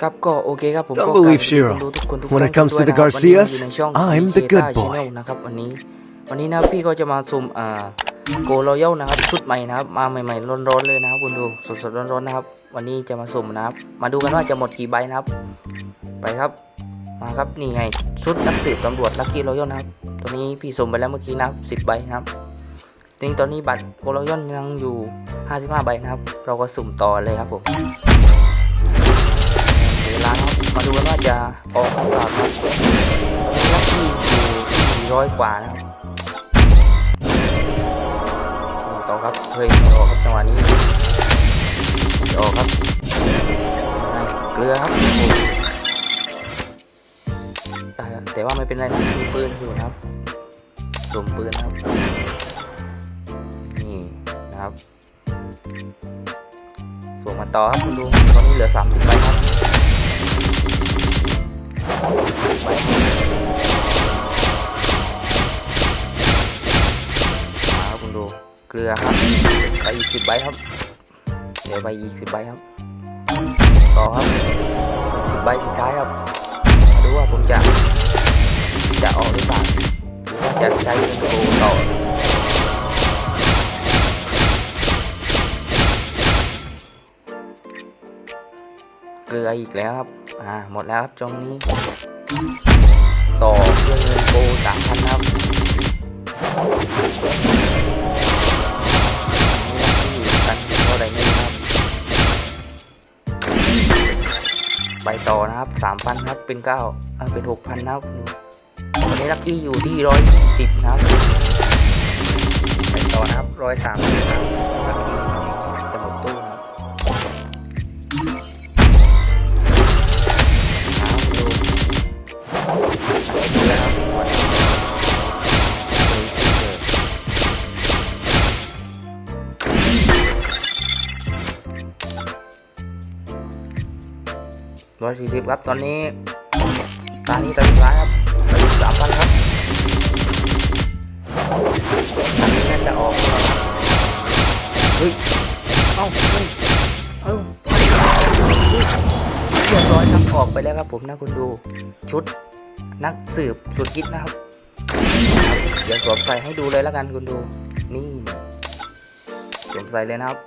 ครับก็โอเคครับผม Don't ก็ believe กราบสวัสดี Shiro. คนดูทุกคนทุก When ท่า it comes ด้ว to ย the นะครับวันนี้ Garcias, อยู่ในช่อง I'm the DJ good Tara boy. Channel นะครับวันนี้ วันนี้นะพี่ก็จะมาซุ่มอ่าโกรอยัลนะครับชุดใหม่นะครับมาใหม่ๆร้อนๆเลยนะครับคุณดูสดๆร้อนๆนะครับ วันนี้จะมาสุ่มนะครับ มาดูกันว่าจะหมดกี่ใบนะครับ ไปครับ มาครับนี่ไงชุดนักสืบตำรวจลัคกี้รอยัลนะครับตัวนี้พี่สุ่มไปแล้วเมื่อกี้นะครับสิบใบนะครับจริงตอนนี้บัตรโกรอยัลยังอยู่ 55 ใบนะครับ เราก็สุ่มต่อเลยครับผม ดูว่าจะออกหรือเปล่าครับลัคกี้อยู่400 กว่านะครับต่อครับเฮ้ยออกครับจังหวะนี้ออกครับเกลือครับแต่ว่าไม่เป็นไรนะมีปืนอยู่นะครับสวมปืนนะครับ นี่นะครับสวมมาต่อครับคุณดูตอนนี้เหลือ30ใบครับ ครับคุณดูเกลือครับไปอีกสิบใบครับเดี๋ยวไปอีกสิบใบครับ ต่อครับสิบใบสุดท้ายครับมาดูว่าผมจะจะออกหรือเปล่าจะใช้เป็นโกต่อเกลืออีกแล้วครับ อ่าหมดแล้วครับตรงนี้ ต่อเพื่อเงินโกสามพันครับนี่กันเท่าไร่ไม่ครับ ไปต่อนะครับสามพันครับเป็นเก้าเป็นหกพันนะครับวันนี้ลักกี้อยู่ที่ร้อยสิบครับ ไปต่อนะครับร้อยสามสิบครับ ร้อยสี่สิบครับ ตอนนี้ตานี้ตาสุดท้ายครับสามพันครับอันนี้น่าจะออกแล้วครับเฮ้ยเอ้าเฮ้ยเอ้าเรียบร้อยครับออกไปแล้วครับผมนะคุณดูชุดนักสืบสุดฮิตนะครับเดี๋ยวสวมใส่ให้ดูเลยแล้วกันคุณดูนี่สวมใส่เลยนะครับ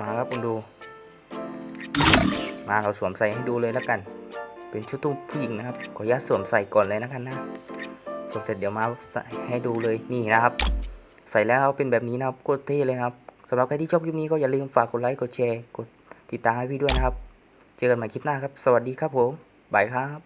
มาครับคุณดู มาเราสวมใส่ให้ดูเลยแล้วกัน เป็นชุดตุ้ผู้หญิงนะครับ ขออนุญาตสวมใส่ก่อนเลยแล้วกันนะสวมเสร็จเดี๋ยวมาใส่ให้ดูเลยนี่นะครับ ใส่แล้วเป็นแบบนี้นะครับโคตรเท่เลยนะครับสำหรับใครที่ชอบคลิปนี้ก็อย่าลืมฝากกดไลค์กดแชร์กดติดตามให้พี่ด้วยนะครับ เจอกันใหม่คลิปหน้าครับ สวัสดีครับผมบายครับ